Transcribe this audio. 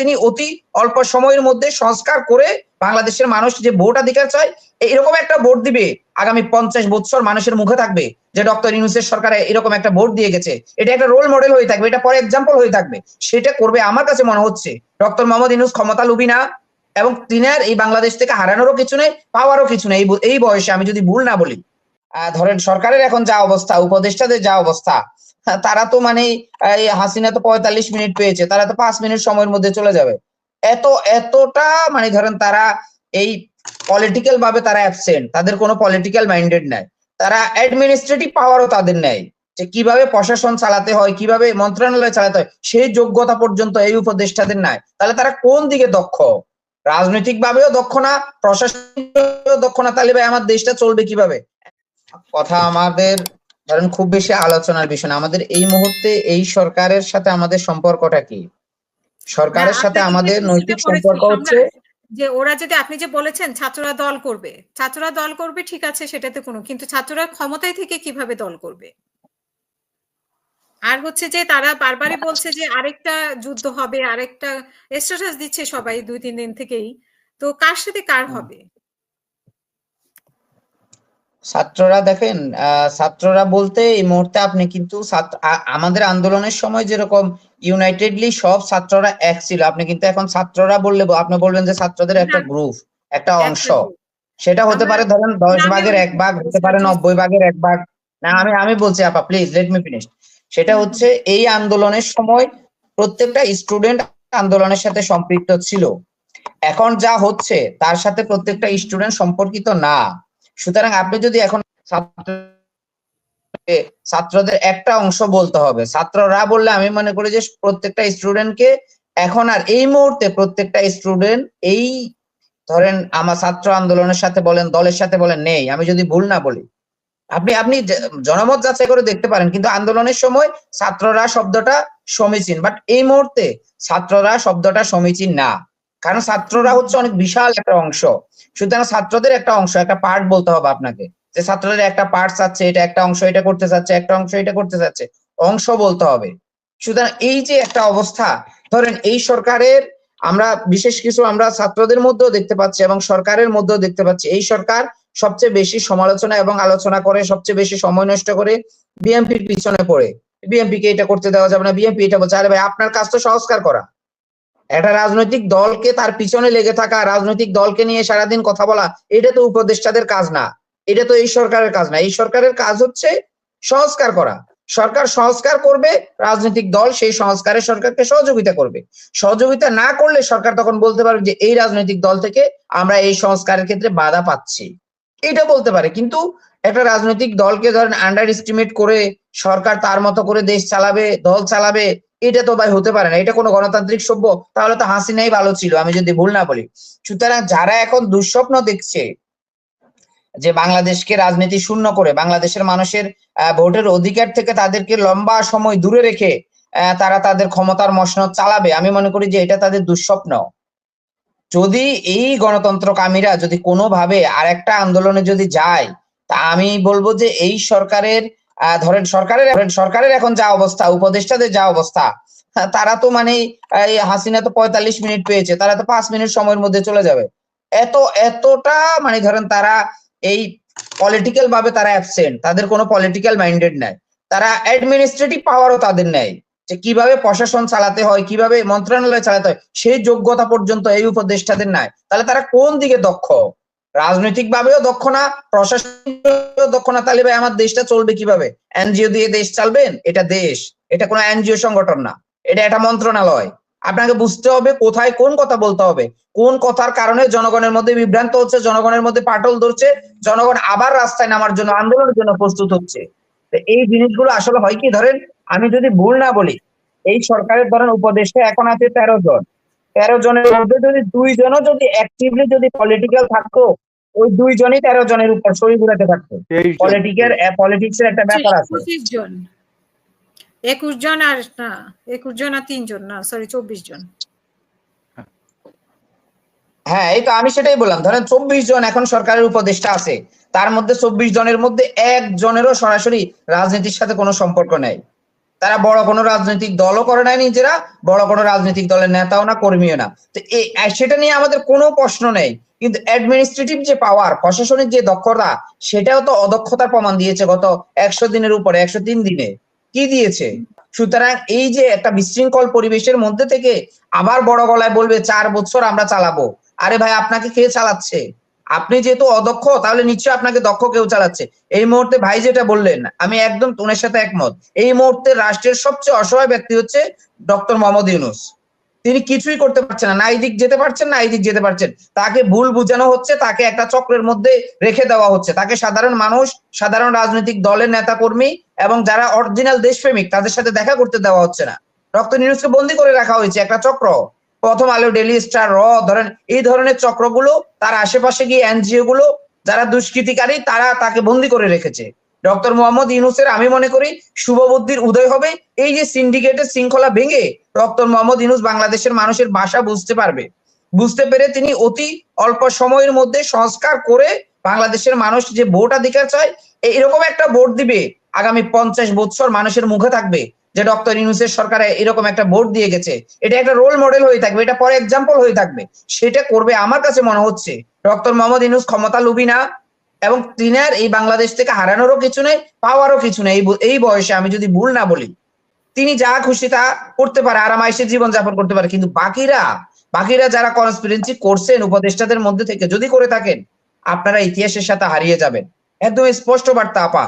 তিনি অতি অল্প সময়ের মধ্যে সংস্কার করে বাংলাদেশের মানুষ যে ভোটাধিকার চায় এরকম একটা ভোট দিবে আগামী পঞ্চাশ বছর মানুষের মুখে থাকবে যে ডক্টর ইউনুসের সরকারে এরকম একটা ভোট দিয়ে গেছে। এটা একটা রোল মডেল হয়ে থাকবে, এটা পরে এক্সাম্পল হয়ে থাকবে। সেটা করবে আমার কাছে মনে হচ্ছে। ডক্টর মোহাম্মদ ইউনুস ক্ষমতা লুবি না এবং তিনার এই বাংলাদেশ থেকে হারানোরও কিছু নেই, পাওয়ারও কিছু নেই। এই বয়সে আমি যদি ভুল না বলি ধরেন সরকারের এখন যা অবস্থা উপদেষ্টাদের যা অবস্থা হ্যাঁ, তারা তো মানে হাসিনা তো পঁয়তাল্লিশ মিনিট পেয়েছে তারা তো পাঁচ মিনিট সময়ের মধ্যে চলে যাবে। এত এতটা মানে ধরেন তারা এই পলিটিক্যাল ভাবে তারা অ্যাবসেন্ট তাদের কোনো পলিটিক্যাল মাইন্ডেড নাই। তারা অ্যাডমিনিস্ট্রেটিভ পাওয়ারও তাদের নেই যে কীভাবে প্রশাসন চালাতে হয় কীভাবে মন্ত্রণালয় চালাতে হয় সেই যোগ্যতা পর্যন্ত এই উপদেষ্টাদের নাই। তাহলে তারা কোন দিকে দক্ষ? রাজনৈতিক ভাবেও দক্ষ না প্রশাসনিক দক্ষ না তাহলে ভাই আমার দেশটা চলবে কীভাবে? কথা আমাদের ধরেন খুব বেশি আলোচনার বিষয় না। আমাদের এই মুহূর্তে এই সরকারের সাথে আমাদের সম্পর্কটা কি? সরকারের সাথে আমাদের নৈতিক সম্পর্ক হচ্ছে যে ওরা যদি আপনি যে বলেছেন ছাত্ররা দল করবে। ছাত্ররা দল করবে ঠিক আছে সেটাতে কোনো কিন্তু ছাত্ররা ক্ষমতায় থেকে কীভাবে দল করবে? আর হচ্ছে যে তারা বারবারই বলছে যে আরেকটা যুদ্ধ হবে আরেকটা স্ট্যাটাস দিচ্ছে সবাই দুই তিন দিন থেকেই। তো কার সাথে কার হবে? ছাত্ররা দেখেন আহ, ছাত্ররা বলতে এই মুহূর্তে আপনি কিন্তু ছাত্র- আমাদের আন্দোলনের সময় যেরকম ইউনাইটেডলি সব ছাত্ররা এক ছিল। আপনি কিন্তু এখন ছাত্ররা বললে আপনি বলবেন যে ছাত্রদের একটা গ্রুপ একটা অংশ। সেটা হতে পারে ধরেন দশ ভাগের এক ভাগ হতে পারে নব্বই ভাগের এক ভাগ। না আমি আমি বলছি আপা প্লিজ লেট মি ফিনিশ সেটা হচ্ছে এই আন্দোলনের সময় প্রত্যেকটা স্টুডেন্ট আন্দোলনের সাথে সম্পৃক্ত ছিল। এখন যা হচ্ছে তার সাথে প্রত্যেকটা স্টুডেন্ট সম্পর্কিত না। সুতরাং আপনি যদি এখন ছাত্র- ছাত্রদের একটা অংশ বলতে হবে, ছাত্ররা বললে আমি মনে করি যে প্রত্যেকটা স্টুডেন্টকে এখন আর এই মুহূর্তে প্রত্যেকটা স্টুডেন্ট এই, ধরেন আমার ছাত্র আন্দোলনের সাথে বলেন, দলের সাথে বলেন, নেই, আমি যদি ভুল না বলি। আপনি আপনি জনমত যাচাই করে দেখতে পারেন, কিন্তু আন্দোলনের সময় ছাত্ররা শব্দটা সমীচীন বাট এই মুহূর্তে ছাত্ররা শব্দটা সমীচীন না। কারণ ছাত্ররা হচ্ছে অনেক বিশাল একটা অংশ। সুতরাং ছাত্রদের একটা অংশ, একটা পার্ট বলতে হবে আপনাকে। যে ছাত্রদের একটা পার্ট চাচ্ছে, এটা একটা অংশ, এটা করতে চাচ্ছে, একটা অংশ, এটা করতে চাচ্ছে, অংশ বলতে হবে। সুতরাং এই যে একটা অবস্থা, ধরেন এই সরকারের আমরা বিশেষ কিছু আমরা ছাত্রদের মধ্যেও দেখতে পাচ্ছি এবং সরকারের মধ্যেও দেখতে পাচ্ছি, এই সরকার সবচেয়ে বেশি সমালোচনা এবং আলোচনা করে, সবচেয়ে বেশি সময় নষ্ট করে বিএনপির পিছনে পড়ে। বিএনপি কে এটা করতে দেওয়া যাবে না বিএমপি এটা বলছে, আরে ভাই, আপনার কাজ তো সংস্কার করা। একটা রাজনৈতিক দলকে তার পিছনে লেগে থাকা, রাজনৈতিক দলকে নিয়ে সারাদিন কথা বলা, এটা তো উপদেষ্টাদের কাজ না। এটা তো এই সরকারের কাজ না। এই সরকারের কাজ হচ্ছে সংস্কার করা। সরকার সংস্কার করবে, রাজনৈতিক দল সেই সংস্কারে সরকারকে সহযোগিতা করবে। সহযোগিতা না করলে সরকার তখন বলতে পারবে যে, এই রাজনৈতিক দল থেকে আমরা এই সংস্কারের ক্ষেত্রে বাধা পাচ্ছি। এটা বলতে পারে। কিন্তু একটা রাজনৈতিক দলকে ধরেন আন্ডার এস্টিমেট করে সরকার তার মতো করে দেশ চালাবে, দল চালাবে, এটা তো ভাই হতে পারে না। এটা কোনো গণতান্ত্রিক সভ্য, তাহলে তো হাসিনাই ভালো ছিল, আমি যদি ভুল না বলি। সুতরাং যারা এখন দুঃস্বপ্ন দেখছে যে বাংলাদেশকে রাজনীতি শূন্য করে, বাংলাদেশের মানুষের ভোটের অধিকার থেকে তাদেরকে লম্বা সময় দূরে রেখে তারা তাদের ক্ষমতার মসনদ চালাবে, আমি মনে করি যে এটা তাদের দুঃস্বপ্ন। যদি এই গণতন্ত্র কামীরা যদি কোনোভাবে আরেকটা আন্দোলনে যদি যায় তা আমি বলব যে এই সরকারের ধরেন সরকারের সরকারের এখন যা অবস্থা উপদেষ্টাদের যা অবস্থা হ্যাঁ, তারা তো মানে হাসিনা তো পঁয়তাল্লিশ মিনিট পেয়েছে তারা তো পাঁচ মিনিট সময়ের মধ্যে চলে যাবে। এত এতটা মানে ধরেন তারা এই পলিটিক্যাল ভাবে তারা অ্যাবসেন্ট তাদের কোনো পলিটিক্যাল মাইন্ডেড নাই। তারা অ্যাডমিনিস্ট্রেটিভ পাওয়ারও তাদের নেই। যে কীভাবে প্রশাসন চালাতে হয়, কীভাবে মন্ত্রণালয় চালাতে হয়, সেই যোগ্যতা পর্যন্ত এই উপদেষ্টাদের নাই। তাহলে তারা কোন দিকে দক্ষ? রাজনৈতিক ভাবেও দক্ষ না প্রশাসনিক দক্ষ না। তাহলে ভাই আমার দেশটা চলবে কীভাবে? এনজিও দিয়ে দেশ চালবেন? এটা দেশ। এটা কোনো এনজিও সংগঠন না। এটা একটা মন্ত্রণালয়। আপনাকে বুঝতে হবে কোথায় কোন কথা বলতে হবে। কোন কথার কারণে জনগণের মধ্যে বিভ্রান্ত হচ্ছে, জনগণের মধ্যে পাটল ধরছে, জনগণ আবার রাস্তায় নামার জন্য, আন্দোলনের জন্য প্রস্তুত হচ্ছে। এই জিনিসগুলো আসলে হয় কি ধরেন আমি যদি ভুল না বলি এই সরকারের ধরেন উপদেষ্টা এখন আছে তেরো জন। তেরো জনের মধ্যে যদি দুইজনও যদি অ্যাক্টিভলি যদি পলিটিক্যাল থাকতো ওই দুইজনই তেরো জনের উপর শরীর ঘুরাতে থাকতো। পলিটিক্যাল পলিটিক্স এর একটা ব্যাপার আছে। জন। একুশ জন আর না একুশ জন আর তিনজন না সরি চব্বিশ জন। হ্যাঁ এই তো আমি সেটাই বললাম। ধরেন চব্বিশ জন এখন সরকারের উপদেষ্টা আছে। তার মধ্যে চব্বিশ জনের মধ্যে একজনেরও সরাসরি রাজনীতির সাথে কোনো সম্পর্ক নেই। তারা বড় কোনো রাজনৈতিক দলও করে নাই নিজেরা, বড় কোনো রাজনৈতিক দলের নেতাও না, কর্মীও না। তো সেটা নিয়ে আমাদের কোনো প্রশ্ন নেই। কিন্তু অ্যাডমিনিস্ট্রেটিভ যে পাওয়ার প্রশাসনিক যে দক্ষতা, সেটাও তো অদক্ষতার প্রমাণ দিয়েছে গত একশো দিনের উপরে, একশো তিন দিনে। কি দিয়েছে? সুতরাং এই যে একটা বিশৃঙ্খল পরিবেশের মধ্যে থেকে আবার বড় গলায় বলবে, চার বছর আমরা চালাবো। আরে ভাই, আপনাকে কে চালাচ্ছে? আপনি যেহেতু অদক্ষ, তাহলে নিশ্চয়ই আপনাকে দক্ষ কেউ চালাচ্ছে। এই মুহূর্তে ভাই যেটা বললেন, আমি একদম তোনের সাথে একমত। এই মুহূর্তে রাষ্ট্রের সবচেয়ে অসহায় ব্যক্তি হচ্ছে ডক্টর মোহাম্মদ ইউনুস। তিনি কিছুই করতে পারছেন না এই দিক যেতে পারছেন, না এই দিক যেতে পারছেন। তাকে ভুল বুঝানো হচ্ছে, তাকে একটা চক্রের মধ্যে রেখে দেওয়া হচ্ছে। তাকে সাধারণ মানুষ, সাধারণ রাজনৈতিক দলের নেতা কর্মী এবং যারা অরিজিনাল দেশপ্রেমিক, তাদের সাথে দেখা করতে দেওয়া হচ্ছে না। ডক্টর নিউজকে বন্দি করে রাখা হয়েছে একটা চক্র। প্রথম আলো ডেলি স্টার র ধরেন এই ধরনের চক্রগুলো, তার আশেপাশে গিয়ে এনজিও গুলো, যারা দুষ্কৃতিকারী, তারা তাকে বন্দি করে রেখেছে। ডক্টর মোহাম্মদ ইউনুসের, আমি মনে করি, শুভ বুদ্ধির উদয় হবে। এই যে সিন্ডিকেটের শৃঙ্খলা ভেঙে ডক্টর মোহাম্মদ ইউনুস বাংলাদেশের মানুষের ভাষা বুঝতে পারবে। বুঝতে পেরে তিনি অতি অল্প সময়ের মধ্যে সংস্কার করে বাংলাদেশের মানুষ যে ভোট ভোটাধিকার চায় এরকম একটা ভোট দিবে। আগামী পঞ্চাশ বছর মানুষের মুখে থাকবে। যে ডক্টর ইউনুসের সরকার এরকম একটা ভোট দিয়ে গেছে, এটা একটা রোল মডেল হয়ে থাকবে, এটা পরে এক্সাম্পল হয়ে থাকবে। সেটা করবে আমার কাছে মনে হচ্ছে ডক্টর মোহাম্মদ ইউনুস ক্ষমতা লুবি না এবং তিনার এই বাংলাদেশ থেকে হারানোরও কিছু নেই, পাওয়ারও কিছু নেই। এই বয়সে আমি যদি ভুল না বলি, তিনি যা খুশি তা করতে পারে আরামাইসে জীবন যাপন করতে পারে। কিন্তু বাকিরা বাকিরা যারা কনস্পিরেন্সি করছেন উপদেষ্টাদের মধ্যে থেকে যদি করে থাকেন, আপনারা ইতিহাসের সাথে হারিয়ে যাবেন। একদম স্পষ্ট বার্তা, আপা।